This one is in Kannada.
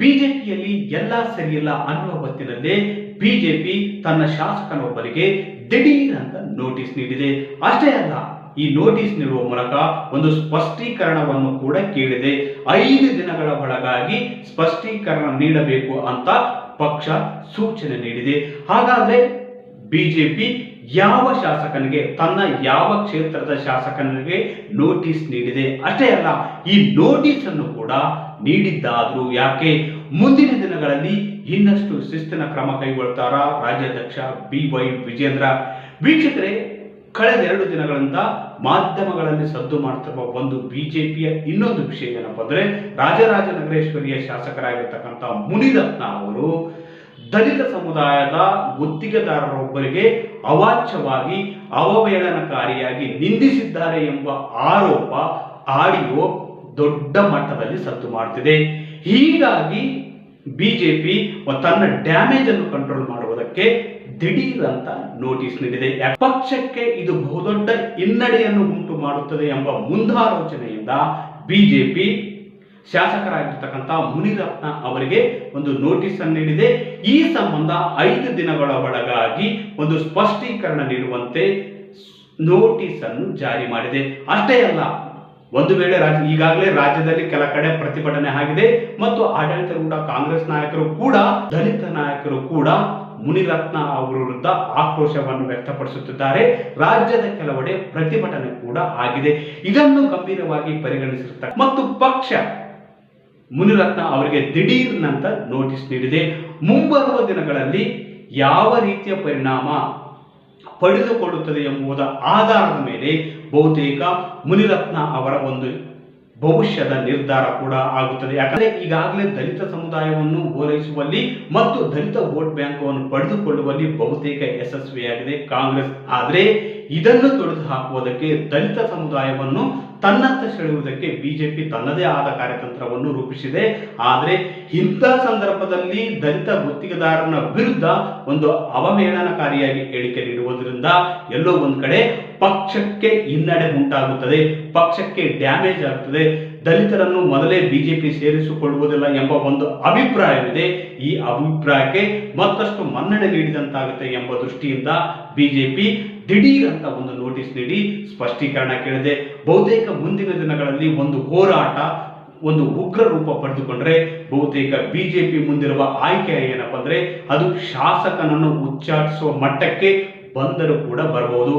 ಬಿಜೆಪಿಯಲ್ಲಿ ಎಲ್ಲ ಸರಿಯಿಲ್ಲ ಅನ್ನುವ ಹೊತ್ತಿನಲ್ಲೇ ಬಿಜೆಪಿ ತನ್ನ ಶಾಸಕನೊಬ್ಬರಿಗೆ ದಿಢೀರ್ ಅಂತ ನೋಟಿಸ್ ನೀಡಿದೆ. ಅಷ್ಟೇ ಅಲ್ಲ, ಈ ನೋಟಿಸ್ ನೀಡುವ ಮೂಲಕ ಒಂದು ಸ್ಪಷ್ಟೀಕರಣವನ್ನು ಕೂಡ ಕೇಳಿದೆ. ಐದು ದಿನಗಳ ಒಳಗಾಗಿ ಸ್ಪಷ್ಟೀಕರಣ ನೀಡಬೇಕು ಅಂತ ಪಕ್ಷ ಸೂಚನೆ ನೀಡಿದೆ. ಹಾಗಾದ್ರೆ ಬಿಜೆಪಿ ಯಾವ ಶಾಸಕನಿಗೆ, ತನ್ನ ಯಾವ ಕ್ಷೇತ್ರದ ಶಾಸಕನಿಗೆ ನೋಟಿಸ್ ನೀಡಿದೆ? ಅಷ್ಟೇ ಅಲ್ಲ, ಈ ನೋಟಿಸ್ ಅನ್ನು ಕೂಡ ನೀಡಿದ್ದಾದ್ರೂ ಯಾಕೆ ಮುಂದಿನ ದಿನಗಳಲ್ಲಿ ಇನ್ನಷ್ಟು ಶಿಸ್ತಿನ ಕ್ರಮ ಕೈಗೊಳ್ತಾರ ರಾಜ್ಯಾಧ್ಯಕ್ಷ ಬಿ ವೈ ವಿಜೇಂದ್ರ ವೀಕ್ಷಕರೇ, ಕಳೆದ ಎರಡು ದಿನಗಳಿಂದ ಮಾಧ್ಯಮಗಳಲ್ಲಿ ಸದ್ದು ಮಾಡ್ತಿರುವ ಒಂದು ಬಿಜೆಪಿಯ ಇನ್ನೊಂದು ವಿಷಯ ಏನಪ್ಪ ಅಂದ್ರೆ ರಾಜರಾಜನಗರೇಶ್ವರಿಯ ಶಾಸಕರಾಗಿರ್ತಕ್ಕಂಥ ಮುನಿರತ್ನ ಅವರು ದಲಿತ ಸಮುದಾಯದ ಗುತ್ತಿಗೆದಾರರೊಬ್ಬರಿಗೆ ಅವಾಚ್ಯವಾಗಿ ಅವಹೇಳನಕಾರಿಯಾಗಿ ನಿಂದಿಸಿದ್ದಾರೆ ಎಂಬ ಆರೋಪ, ಆಡಿಯೋ ದೊಡ್ಡ ಮಟ್ಟದಲ್ಲಿ ಸದ್ದು ಮಾಡ್ತಿದೆ. ಹೀಗಾಗಿ ಬಿಜೆಪಿ ತನ್ನ ಡ್ಯಾಮೇಜ್ ಅನ್ನು ಕಂಟ್ರೋಲ್ ಮಾಡುವುದಕ್ಕೆ ದಿಢೀರ್ ಅಂತ ನೋಟಿಸ್ ನೀಡಿದೆ. ಪಕ್ಷಕ್ಕೆ ಇದು ಬಹುದೊಡ್ಡ ಹಿನ್ನಡೆಯನ್ನು ಉಂಟು ಮಾಡುತ್ತದೆ ಎಂಬ ಮುಂದಾಲೋಚನೆಯಿಂದ ಬಿಜೆಪಿ ಶಾಸಕರಾಗಿರ್ತಕ್ಕಂಥ ಮುನಿರತ್ನ ಅವರಿಗೆ ಒಂದು ನೋಟಿಸ್ ಅನ್ನು ನೀಡಿದೆ. ಈ ಸಂಬಂಧ ಐದು ದಿನಗಳ ಒಳಗಾಗಿ ಒಂದು ಸ್ಪಷ್ಟೀಕರಣ ನೀಡುವಂತೆ ನೋಟಿಸ್ ಅನ್ನು ಜಾರಿ ಮಾಡಿದೆ. ಅಷ್ಟೇ ಅಲ್ಲ ಒಂದು ವೇಳೆ ರಾಜ್ಯ ಈಗಾಗಲೇ ರಾಜ್ಯದಲ್ಲಿ ಕೆಲ ಕಡೆ ಪ್ರತಿಭಟನೆ ಆಗಿದೆ ಮತ್ತು ಆಡಳಿತಾರೂಢ ಕಾಂಗ್ರೆಸ್ ನಾಯಕರು ಕೂಡ, ದಲಿತ ನಾಯಕರು ಕೂಡ ಮುನಿರತ್ನ ಅವರ ವಿರುದ್ಧ ಆಕ್ರೋಶವನ್ನು ವ್ಯಕ್ತಪಡಿಸುತ್ತಿದ್ದಾರೆ. ರಾಜ್ಯದ ಕೆಲವೆಡೆ ಪ್ರತಿಭಟನೆ ಕೂಡ ಆಗಿದೆ. ಇದನ್ನು ಗಂಭೀರವಾಗಿ ಪರಿಗಣಿಸಿರುತ್ತಾರೆ ಮತ್ತು ಪಕ್ಷ ಮುನಿರತ್ನ ಅವರಿಗೆ ದಿಢೀರ್ನಂತ ನೋಟಿಸ್ ನೀಡಿದೆ. ಮುಂಬರುವ ದಿನಗಳಲ್ಲಿ ಯಾವ ರೀತಿಯ ಪರಿಣಾಮ ಪಡೆದುಕೊಳ್ಳುತ್ತದೆ ಎಂಬುದರ ಆಧಾರದ ಮೇಲೆ ಬಹುತೇಕ ಮುನಿರತ್ನ ಅವರ ಒಂದು ಭವಿಷ್ಯದ ನಿರ್ಧಾರ ಕೂಡ ಆಗುತ್ತದೆ. ಯಾಕಂದ್ರೆ ಈಗಾಗಲೇ ದಲಿತ ಸಮುದಾಯವನ್ನು ಓಲೈಸುವಲ್ಲಿ ಮತ್ತು ದಲಿತ ವೋಟ್ ಬ್ಯಾಂಕನ್ನು ಪಡೆದುಕೊಳ್ಳುವಲ್ಲಿ ಬಹುತೇಕ ಯಶಸ್ವಿಯಾಗಿದೆ ಕಾಂಗ್ರೆಸ್. ಆದರೆ ಇದನ್ನು ತೊಡೆದು ಹಾಕುವುದಕ್ಕೆ ದಲಿತ ಸಮುದಾಯವನ್ನು ತನ್ನತ್ತ ಸೆಳೆಯುವುದಕ್ಕೆ ಬಿಜೆಪಿ ತನ್ನದೇ ಆದ ಕಾರ್ಯತಂತ್ರವನ್ನು ರೂಪಿಸಿದೆ. ಆದರೆ ಇಂಥ ಸಂದರ್ಭದಲ್ಲಿ ದಲಿತ ಗುತ್ತಿಗೆದಾರನ ವಿರುದ್ಧ ಒಂದು ಅವಹೇಳನಕಾರಿಯಾಗಿ ಹೇಳಿಕೆ ನೀಡುವುದರಿಂದ ಎಲ್ಲೋ ಒಂದು ಕಡೆ ಪಕ್ಷಕ್ಕೆ ಹಿನ್ನಡೆ ಉಂಟಾಗುತ್ತದೆ, ಪಕ್ಷಕ್ಕೆ ಡ್ಯಾಮೇಜ್ ಆಗುತ್ತದೆ ದಲಿತರನ್ನು ಮೊದಲೇ ಬಿಜೆಪಿ ಸೇರಿಸಿಕೊಳ್ಳುವುದಿಲ್ಲ ಎಂಬ ಒಂದು ಅಭಿಪ್ರಾಯವಿದೆ. ಈ ಅಭಿಪ್ರಾಯಕ್ಕೆ ಮತ್ತಷ್ಟು ಮನ್ನಣೆ ನೀಡಿದಂತಾಗುತ್ತೆ ಎಂಬ ದೃಷ್ಟಿಯಿಂದ ಬಿಜೆಪಿ ದಿಢೀರ್ ಅಂತ ಒಂದು ನೋಟಿಸ್ ನೀಡಿ ಸ್ಪಷ್ಟೀಕರಣ ಕೇಳಿದೆ. ಬಹುತೇಕ ಮುಂದಿನ ದಿನಗಳಲ್ಲಿ ಒಂದು ಹೋರಾಟ, ಒಂದು ಉಗ್ರ ರೂಪ ಪಡೆದುಕೊಂಡ್ರೆ, ಬಹುತೇಕ ಬಿಜೆಪಿ ಮುಂದಿರುವ ಆಯ್ಕೆ ಏನಪ್ಪ ಅಂದ್ರೆ ಅದು ಶಾಸಕನನ್ನು ಉಚ್ಚಾಟಿಸುವ ಮಟ್ಟಕ್ಕೆ ಬಂದರೂ ಕೂಡ ಬರಬಹುದು